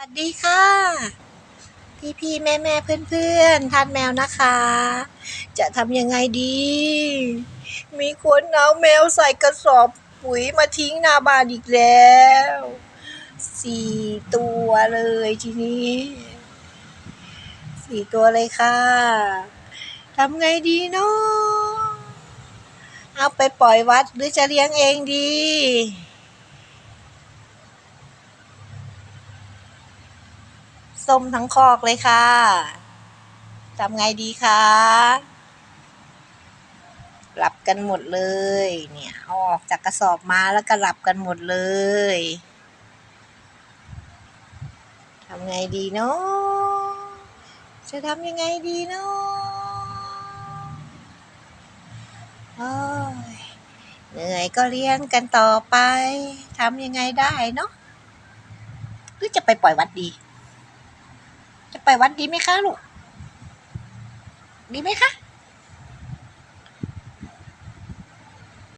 สวัสดีค่ะ พี่พี่แม่แม่เพื่อนเพื่อนทานแมวนะคะ จะทำยังไงดี มีคนเอาแมวใส่กระสอบปุ๋ยมาทิ้งหน้าบ้านอีกแล้วสี่ตัวเลยทีนี้สี่ตัวเลยค่ะทำไงดีเนาะเอาไปปล่อยวัดหรือจะเลี้ยงเองดี ส้มทั้งคอกเลยค่ะทำไงดีคะหลับกันหมดเลย เนี่ยเอาออกจากกระสอบมาแล้วก็หลับกันหมดเลยทำไงดีเนาะจะทำยังไงดีเนาะเหนื่อยก็เรียนกันต่อไปทำยังไงได้เนาะหรือจะไปปล่อยวัดดี จะไปวัดดีไหมคะลูก ดีไหมคะ